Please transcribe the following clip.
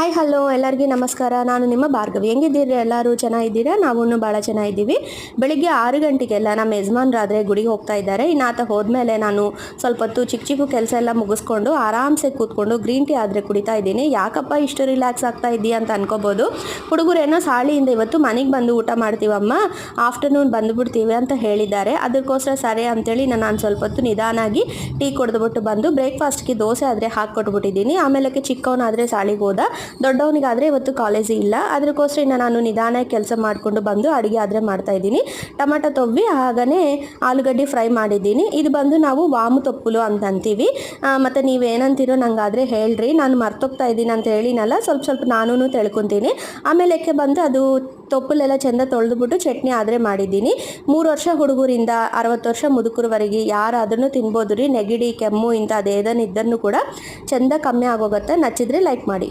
Hi hello ಎಲ್ಲರಿಗೂ ನಮಸ್ಕಾರ. ನಾನು ನಿಮ್ಮ ಭಾರ್ಗವಿ. ಹೆಂಗಿದ್ದೀರಿ? ಎಲ್ಲರೂ ಚೆನ್ನಾಗಿದ್ದೀರಾ ನಾವು ಭಾಳ ಚೆನ್ನಾಗಿದ್ದೀವಿ ಬೆಳಿಗ್ಗೆ ಆರು ಗಂಟೆಗೆಲ್ಲ ನಮ್ಮ ಯಜಮಾನ್ರಾದರೆ ಗುಡಿಗೆ ಹೋಗ್ತಾ ಇದ್ದಾರೆ. ಇನ್ನು ಆತ ಹೋದ್ಮೇಲೆ ನಾನು ಸ್ವಲ್ಪ ಹೊತ್ತು ಚಿಕ್ಕ ಚಿಕ್ಕ ಕೆಲಸ ಎಲ್ಲ ಮುಗಿಸ್ಕೊಂಡು ಆರಾಮ್ಸೆ ಕೂತ್ಕೊಂಡು ಗ್ರೀನ್ ಟೀ ಆದರೆ ಕುಡಿತಾ ಇದ್ದೀನಿ. ಯಾಕಪ್ಪ ಇಷ್ಟು ರಿಲ್ಯಾಕ್ಸ್ ಆಗ್ತಾ ಇದ್ದೀಯ ಅಂತ ಅನ್ಕೋಬೋದು. ಹುಡುಗರೇನೋ ಸಾಳಿಯಿಂದ ಇವತ್ತು ಮನೆಗೆ ಬಂದು ಊಟ ಮಾಡ್ತೀವಮ್ಮ. ಆಫ್ಟರ್ನೂನ್ ಬಂದುಬಿಡ್ತೀವಿ ಅಂತ ಹೇಳಿದ್ದಾರೆ. ಅದಕ್ಕೋಸ್ಕರ ಸರಿ ಅಂತೇಳಿ ನಾನು ಸ್ವಲ್ಪ ಹೊತ್ತು ನಿಧಾನಾಗಿ ಟೀ ಕುಡಿದ್ಬಿಟ್ಟು ಬಂದು ಬ್ರೇಕ್ಫಾಸ್ಟ್ಗೆ ದೋಸೆ ಆದರೆ ಹಾಕಿ ಕೊಟ್ಬಿಟ್ಟಿದ್ದೀನಿ ಆಮೇಲೆ ಚಿಕ್ಕವನಾದರೆ ಸಾಳಿಗೆ ಹೋದ. ದೊಡ್ಡವನಿಗಾದರೆ ಇವತ್ತು ಕಾಲೇಜ್ ಇಲ್ಲ. ಅದಕ್ಕೋಸ್ಕರ ಇನ್ನು ನಾನು ನಿಧಾನ ಕೆಲಸ ಮಾಡಿಕೊಂಡು ಬಂದು ಅಡುಗೆ ಆದರೆ ಮಾಡ್ತಾ ಇದ್ದೀನಿ. ಟೊಮೆಟೊ ತೊವ್ವಿ ಹಾಗೇ ಆಲೂಗಡ್ಡೆ ಫ್ರೈ ಮಾಡಿದ್ದೀನಿ. ಇದು ಬಂದು ನಾವು ವಾಮು ತೊಪ್ಪುಲು ಅಂತ ಅಂತೀವಿ. ಮತ್ತು ನೀವೇನಂತೀರೋ ನಂಗಾದರೆ ಹೇಳ್ರಿ. ನಾನು ಮರ್ತೋಗ್ತಾ ಇದ್ದೀನಿ ಅಂತ ಹೇಳಿನಲ್ಲ, ಸ್ವಲ್ಪ ಸ್ವಲ್ಪ ನಾನೂ ತಿಳ್ಕೊತೀನಿ. ಆಮೇಲೆಕ್ಕೆ ಬಂದು ಅದು ತೊಪ್ಪಲೆಲ್ಲ ಚೆಂದ ತೊಳೆದುಬಿಟ್ಟು ಚಟ್ನಿ ಆದರೆ ಮಾಡಿದ್ದೀನಿ. ಮೂರು ವರ್ಷ ಹುಡುಗರಿಂದ ಅರವತ್ತು ವರ್ಷ ಮುದುಕರವರೆಗೆ ಯಾರಾದ್ರೂ ತಿನ್ಬೋದು ರೀ ನೆಗಡಿ, ಕೆಮ್ಮು ಇಂಥ ಅದೇದನ್ನು ಇದ್ದನ್ನು ಕೂಡ ಚೆಂದ ಕಮ್ಮಿ ಆಗೋಗುತ್ತೆ. ನಚ್ಚಿದ್ರೆ ಲೈಕ್ ಮಾಡಿ.